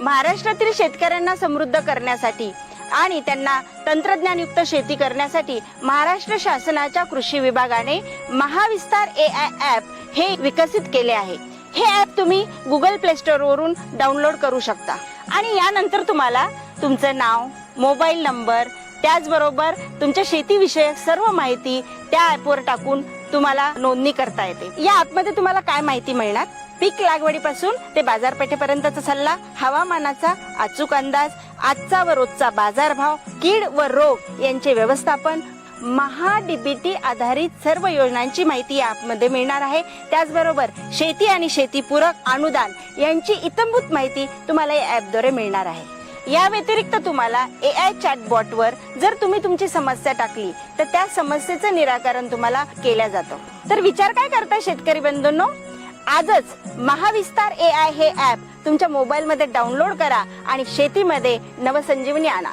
महाराष्ट्रातील शेतकऱ्यांना समृद्ध करण्यासाठी आणि त्यांना तंत्रज्ञानयुक्त शेती करण्यासाठी महाराष्ट्र शासनाच्या कृषी विभागाने महाविस्तार ए आय ॲप हे विकसित केले आहे. हे ॲप तुम्ही गुगल प्ले स्टोअर वरून डाउनलोड करू शकता. आणि यानंतर तुम्हाला तुमचं नाव मोबाईल नंबर त्याचबरोबर तुमच्या शेतीविषयक सर्व माहिती त्या ॲपवर टाकून तुम्हाला नोंदणी करता येते. या ॲपमध्ये तुम्हाला काय माहिती मिळणार? पीक लागवडीपासून ते बाजारपेठेपर्यंतचा सल्ला हवामानाचा अचूक अंदाज आजचा व रोजचा बाजारभाव कीड व रोग यांचे व्यवस्थापन महा डीबीटी आधारित सर्व योजनांची माहिती या ॲपमध्ये मिळणार आहे. त्याचबरोबर शेती आणि शेतीपूरक अनुदान यांची इतंभूत माहिती तुम्हाला या ॲपद्वारे मिळणार आहे. या व्यतिरिक्त तुम्हाला ए आय चॅटबॉटवर जर तुम्ही तुमची समस्या टाकली तर त्या समस्येचं निराकरण तुम्हाला केल्या जातं. तर विचार काय करता शेतकरी बंधूंनो? आजच महाविस्तार ए आय हे ॲप तुमच्या मोबाईलमध्ये डाउनलोड करा आणि शेतीमध्ये नवसंजीवनी आणा.